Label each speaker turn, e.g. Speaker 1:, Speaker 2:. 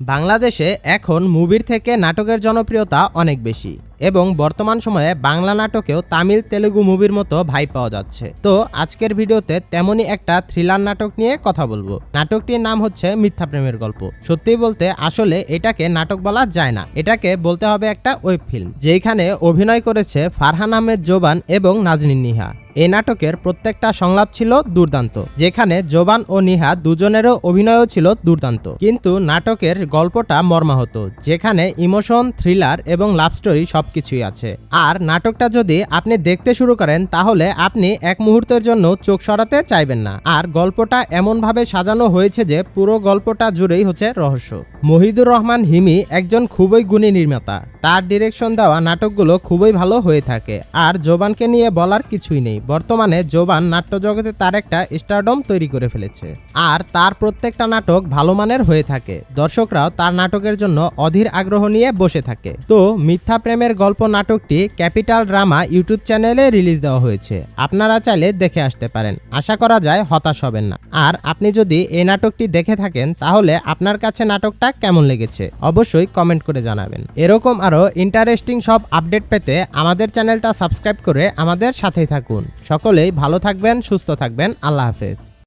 Speaker 1: বাংলাদেশে এখন মুভির থেকে নাটকের জনপ্রিয়তা অনেক বেশি। এবং বর্তমান সময়ে বাংলা নাটকেও তামিল তেলেগু মুভির মতো ভাই পাওয়া যাচ্ছে। তো আজকের ভিডিওতে তেমনই একটা থ্রিলার নাটক নিয়ে কথা বলব। নাটকটির নাম হচ্ছে মিথ্যা প্রেমের গল্প। সত্যি বলতে আসলে এটাকে নাটক বলা যায় না। এটাকে বলতে হবে একটা ওয়েব ফিল্ম যেখানে অভিনয় করেছে ফারহান আহমেদ জোবান এবং নাজনীন নিহা। এই নাটকের প্রত্যেকটা সংলাপ ছিল দুর্দান্ত, যেখানে জোবান ও নিহা দুজনেরও অভিনয়ও ছিল দুর্দান্ত। কিন্তু নাটকের গল্পটা মর্মাহত, যেখানে ইমোশন থ্রিলার এবং লাভ স্টোরি সবকিছুই আছে। আর নাটকটা যদি আপনি দেখতে শুরু করেন, তাহলে আপনি এক মুহূর্তের জন্য চোখ সরাতে চাইবেন না। আর গল্পটা এমনভাবে সাজানো হয়েছে যে পুরো গল্পটা জুড়েই হচ্ছে রহস্য। মহিদুর রহমান হিমি একজন খুবই গুণী নির্মাতা। তার ডিরেকশন দেওয়া নাটকগুলো খুবই ভালো হয়ে থাকে। আর জোবানকে নিয়ে বলার কিছুই নেই। বর্তমানে জোবান নাট্য জগতে তার একটা স্টারডম তৈরি করে ফেলেছে। আর তার প্রত্যেকটা নাটক ভালো মানের হয়ে থাকে। দর্শকরাও তার নাটকের জন্য অধীর আগ্রহ নিয়ে বসে থাকে। তো মিথ্যা প্রেমের গল্প নাটকটি ক্যাপিটাল ড্রামা ইউটিউব চ্যানেলে রিলিজ দেওয়া হয়েছে। আপনারা চাইলে দেখে আসতে পারেন। আশা করা যায় হতাশ হবেন না। আর আপনি যদি এই নাটকটি দেখে থাকেন, তাহলে আপনার কাছে নাটকটা কেমন লেগেছে অবশ্যই কমেন্ট করে জানাবেন। এরকম আরও ইন্টারেস্টিং সব আপডেট পেতে আমাদের চ্যানেলটা সাবস্ক্রাইব করে আমাদের সাথেই থাকুন। সকলেই ভালো থাকবেন, সুস্থ থাকবেন। আল্লাহ হাফেজ।